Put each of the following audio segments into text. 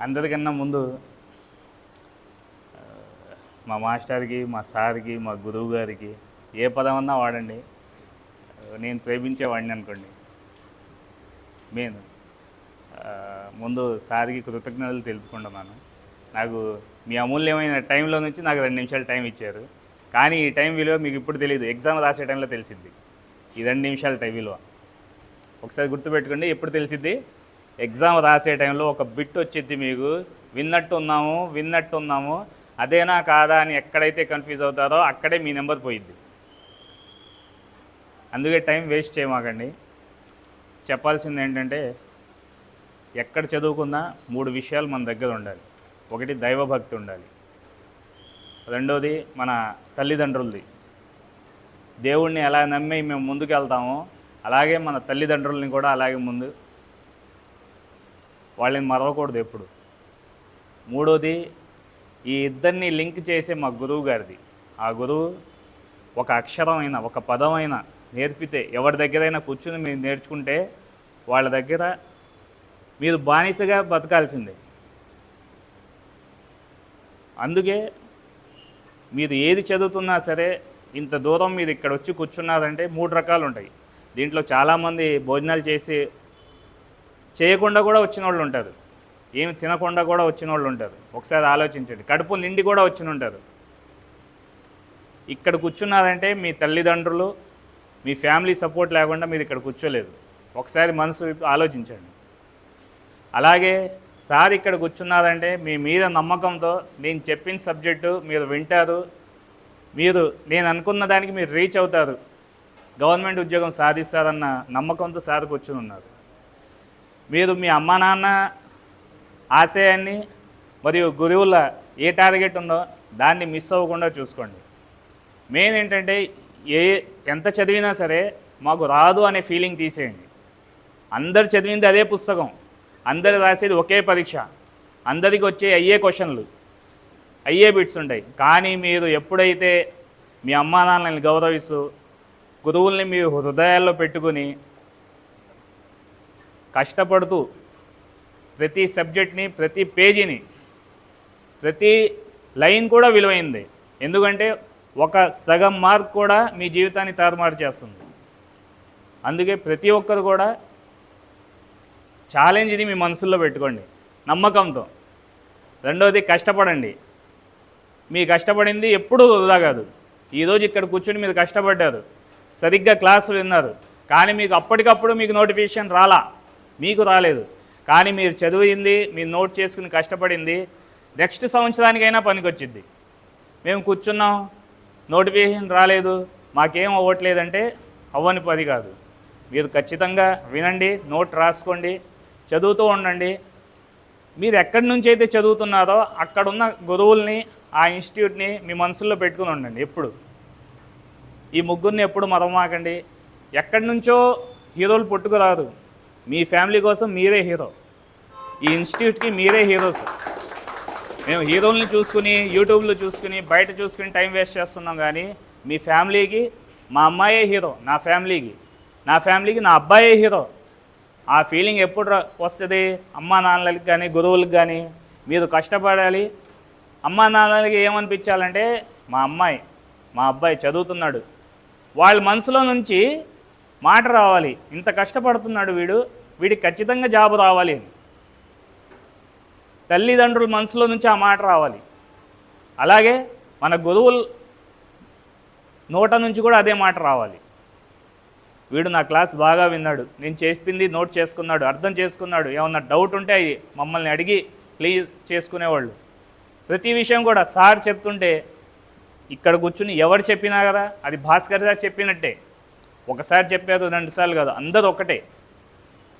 అందరికన్నా ముందు మా మాస్టర్కి మా సార్కి మా గురువు గారికి ఏ పదం అన్నా వాడండి. నేను ప్రేమించేవాడిని అనుకోండి. మెయిన్ ముందు సార్కి కృతజ్ఞతలు తెలుపుకుంటున్నాను. నాకు మీ అమూల్యమైన టైంలో నుంచి నాకు రెండు నిమిషాలు టైం ఇచ్చారు. కానీ ఈ టైం విలువ మీకు ఇప్పుడు తెలియదు. ఎగ్జామ్ రాసే టైంలో తెలిసిద్ది. ఈ రెండు నిమిషాల టైం విలువ. ఒకసారి గుర్తుపెట్టుకోండి ఎప్పుడు తెలిసిద్ది? ఎగ్జామ్ రాసే టైంలో ఒక బిట్ వచ్చిద్ది మీకు. విన్నట్టు ఉన్నాము విన్నట్టు ఉన్నాము అదేనా కాదా అని ఎక్కడైతే కన్ఫ్యూజ్ అవుతారో అక్కడే మీ నెంబర్ పోయిద్ది. అందుకే టైం వేస్ట్ చేయమాకండి. చెప్పాల్సింది ఏంటంటే ఎక్కడ చదువుకున్నా మూడు విషయాలు మన దగ్గర ఉండాలి. ఒకటి దైవభక్తి ఉండాలి. రెండోది మన తల్లిదండ్రులది. దేవుణ్ణి ఎలా నమ్మి మేము ముందుకు వెళ్తామో అలాగే మన తల్లిదండ్రులని కూడా అలాగే ముందు వాళ్ళని మరవకూడదు ఎప్పుడు. మూడోది ఈ ఇద్దరిని లింక్ చేసే మా గురువు గారిది. ఆ గురువు ఒక అక్షరమైన ఒక పదమైన నేర్పితే ఎవరి దగ్గరైనా కూర్చుని మీరు నేర్చుకుంటే వాళ్ళ దగ్గర మీరు బానిసగా బతకాల్సిందే. అందుకే మీరు ఏది చదువుతున్నా సరే ఇంత దూరం మీరు ఇక్కడ వచ్చి కూర్చున్నారంటే మూడు రకాలు ఉంటాయి దీంట్లో చాలామంది భోజనాలు చేసి చేయకుండా కూడా వచ్చిన వాళ్ళు ఉంటారు. ఏమి తినకుండా కూడా వచ్చిన వాళ్ళు ఉంటారు. ఒకసారి ఆలోచించండి. కడుపు నిండి కూడా వచ్చిన ఉంటారు. ఇక్కడ కూర్చున్నారంటే మీ తల్లిదండ్రులు మీ ఫ్యామిలీ సపోర్ట్ లేకుండా మీరు ఇక్కడ కూర్చోలేదు. ఒకసారి మనసు ఆలోచించండి. అలాగే సార్ ఇక్కడ కూర్చున్నారంటే మీ మీద నమ్మకంతో నేను చెప్పిన సబ్జెక్టు మీరు వింటారు. మీరు నేను అనుకున్న దానికి మీరు రీచ్ అవుతారు. గవర్నమెంట్ ఉద్యోగం సాధిస్తారన్న నమ్మకంతో సార్ కూర్చుని ఉన్నారు. మీరు మీ అమ్మ నాన్న ఆశయాన్ని మరియు గురువుల ఏ టార్గెట్ ఉందో దాన్ని మిస్ అవ్వకుండా చూసుకోండి. మెయిన్ ఏంటంటే ఏ ఎంత చదివినా సరే మాకు రాదు అనే ఫీలింగ్ తీసేయండి. అందరు చదివింది అదే పుస్తకం. అందరు రాసేది ఒకే పరీక్ష. అందరికి వచ్చే అయ్యే క్వశ్చన్లు. అయ్యే బిట్స్ ఉంటాయి. కానీ మీరు ఎప్పుడైతే మీ అమ్మా నాన్నల్ని గౌరవిస్తూ గురువుల్ని మీ హృదయాల్లో పెట్టుకుని కష్టపడుతూ ప్రతి సబ్జెక్ట్ని ప్రతి పేజీని ప్రతి లైన్ కూడా విలువైంది. ఎందుకంటే ఒక సగం మార్క్ కూడా మీ జీవితాన్ని తారుమారు చేస్తుంది. అందుకే ప్రతి ఒక్కరు కూడా ఛాలెంజ్ని మీ మనసుల్లో పెట్టుకోండి. నమ్మకంతో. రెండవది కష్టపడండి. మీ కష్టపడింది ఎప్పుడూ వృధా కాదు. ఈరోజు ఇక్కడ కూర్చొని మీరు కష్టపడ్డారు. సరిగ్గా క్లాసులు విన్నారు. కానీ మీకు అప్పటికప్పుడు మీకు నోటిఫికేషన్ రాలా. మీకు రాలేదు. కానీ మీరు చదివింది మీరు నోట్ చేసుకుని కష్టపడింది నెక్స్ట్ సంవత్సరానికైనా పనికొచ్చిద్ది. మేము కూర్చున్నాం నోటిఫికేషన్ రాలేదు మాకేం అవ్వట్లేదంటే అవ్వని పది కాదు. మీరు ఖచ్చితంగా వినండి నోట్ రాసుకోండి చదువుతూ ఉండండి. మీరు ఎక్కడి నుంచి అయితే చదువుతున్నారో అక్కడున్న గురువుల్ని ఆ ఇన్స్టిట్యూట్ని మీ మనసుల్లో పెట్టుకుని ఉండండి ఎప్పుడు. ఈ ముగ్గురిని ఎప్పుడు మరమాకండి ఎక్కడి నుంచో హీరోలు పుట్టుకురారు. మీ ఫ్యామిలీ కోసం మీరే హీరో. ఈ ఇన్స్టిట్యూట్కి మీరే హీరోస్ మేము హీరోల్ని చూసుకుని యూట్యూబ్లో చూసుకుని బయట చూసుకుని టైం వేస్ట్ చేస్తున్నాం కానీ మీ ఫ్యామిలీకి మా అమ్మాయే హీరో నా ఫ్యామిలీకి. నా ఫ్యామిలీకి నా అబ్బాయే హీరో. ఆ ఫీలింగ్ ఎప్పుడు వస్తుంది? అమ్మా నాన్నలకి కానీ గురువులకు కానీ మీరు కష్టపడాలి. అమ్మా నాన్నలకి ఏమనిపించాలంటే మా అమ్మాయి మా అబ్బాయి చదువుతున్నాడు. వాళ్ళ మనసులో నుంచి మాట రావాలి. ఇంత కష్టపడుతున్నాడు వీడు వీడికి ఖచ్చితంగా జాబ్ రావాలి. అని తల్లిదండ్రుల మనసులో నుంచి ఆ మాట రావాలి. అలాగే మన గురువుల నోట నుంచి కూడా అదే మాట రావాలి. వీడు నా క్లాస్ బాగా విన్నాడు. నేను చేసింది నోట్ చేసుకున్నాడు అర్థం చేసుకున్నాడు. ఏమన్నా డౌట్ ఉంటే అవి మమ్మల్ని అడిగి ప్లీజ్ చేసుకునేవాళ్ళు. ప్రతి విషయం కూడా సార్ చెప్తుంటే ఇక్కడ కూర్చుని ఎవరు చెప్పినా కదా అది భాస్కర్ సార్ చెప్పినట్టే. ఒకసారి చెప్పేది రెండుసార్లు కాదు అందరూ ఒకటే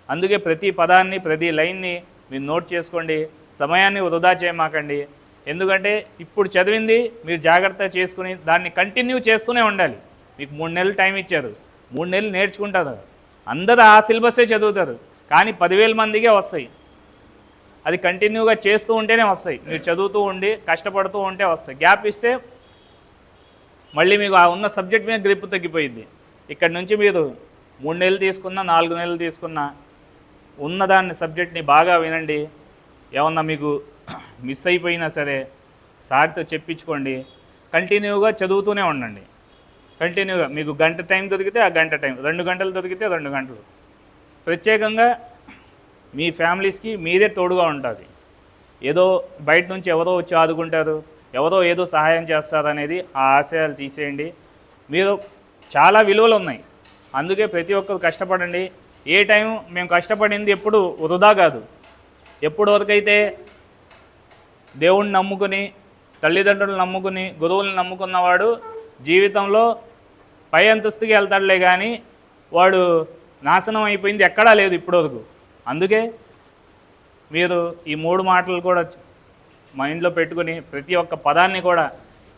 అందుకే ప్రతి పదాన్ని ప్రతి లైన్ని మీరు నోట్ చేసుకోండి సమయాన్ని వృధా చేయమాకండి. ఎందుకంటే ఇప్పుడు చదివింది మీరు జాగ్రత్త చేసుకుని దాన్ని కంటిన్యూ చేస్తూనే ఉండాలి. మీకు మూడు నెలలు టైం ఇచ్చారు మూడు నెలలు నేర్చుకుంటారు. అందరూ ఆ సిలబస్సే చదువుతారు కానీ పదివేల మందికే వస్తాయి. అది కంటిన్యూగా చేస్తూ ఉంటేనే వస్తాయి. మీరు చదువుతూ ఉండి కష్టపడుతూ ఉంటే వస్తాయి. గ్యాప్ ఇస్తే మళ్ళీ మీకు ఆ ఉన్న సబ్జెక్ట్ మీద గ్రిప్ తగ్గిపోయింది ఇక్కడ నుంచి మీరు మూడు నెలలు తీసుకున్నా నాలుగు నెలలు తీసుకున్నా ఉన్నదాన్ని సబ్జెక్ట్ని బాగా వినండి. ఏమన్నా మీకు మిస్ అయిపోయినా సరే సార్తో చెప్పించుకోండి. కంటిన్యూగా చదువుతూనే ఉండండి. కంటిన్యూగా మీకు గంట టైం దొరికితే ఆ గంట టైం రెండు గంటలు దొరికితే రెండు గంటలు. ప్రత్యేకంగా మీ ఫ్యామిలీస్కి మీరే తోడుగా ఉంటుంది ఏదో బయట నుంచి ఎవరో వచ్చి ఆదుకుంటారు ఎవరో ఏదో సహాయం చేస్తారు అనేది ఆ ఆశయాలు తీసేయండి. మీరు చాలా విలువలు ఉన్నాయి. అందుకే ప్రతి ఒక్కరు కష్టపడండి. ఏ టైం మేము కష్టపడింది ఎప్పుడు వృధా కాదు. ఎప్పుడు వరకైతే దేవుణ్ణి నమ్ముకుని తల్లిదండ్రులు నమ్ముకుని గురువులను నమ్ముకున్నవాడు జీవితంలో పై అంతస్తుకి వెళ్తాడులే కానీ వాడు నాశనం అయిపోయింది ఎక్కడా లేదు ఇప్పటివరకు. అందుకే మీరు ఈ మూడు మాటలు కూడా మైండ్లో పెట్టుకుని ప్రతి ఒక్క పదాన్ని కూడా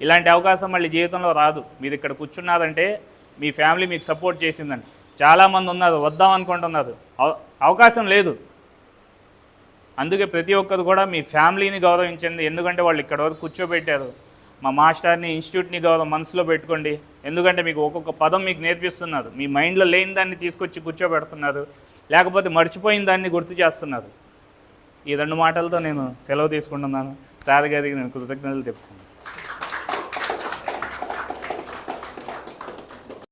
ఇలాంటి అవకాశం మళ్ళీ జీవితంలో రాదు. మీరు ఇక్కడ కూర్చున్నారంటే మీ ఫ్యామిలీ మీకు సపోర్ట్ చేసిందని. చాలామంది ఉన్నారు వద్దాం అనుకుంటున్నారు. అవ- అవకాశం లేదు. అందుకే ప్రతి ఒక్కరు కూడా మీ ఫ్యామిలీని గౌరవించండి. ఎందుకంటే వాళ్ళు ఇక్కడ వరకు కూర్చోబెట్టారు. మా మాస్టర్ని ఇన్స్టిట్యూట్ని గౌరవం మనసులో పెట్టుకోండి. ఎందుకంటే మీకు ఒక్కొక్క పదం మీకు నేర్పిస్తున్నారు. మీ మైండ్లో లేని దాన్ని తీసుకొచ్చి కూర్చోబెడుతున్నారు. లేకపోతే మర్చిపోయిన దాన్ని గుర్తు చేస్తున్నారు. ఈ రెండు మాటలతో నేను సెలవు తీసుకుంటున్నాను. సార్ గారికి నేను కృతజ్ఞతలు చెప్తున్నాను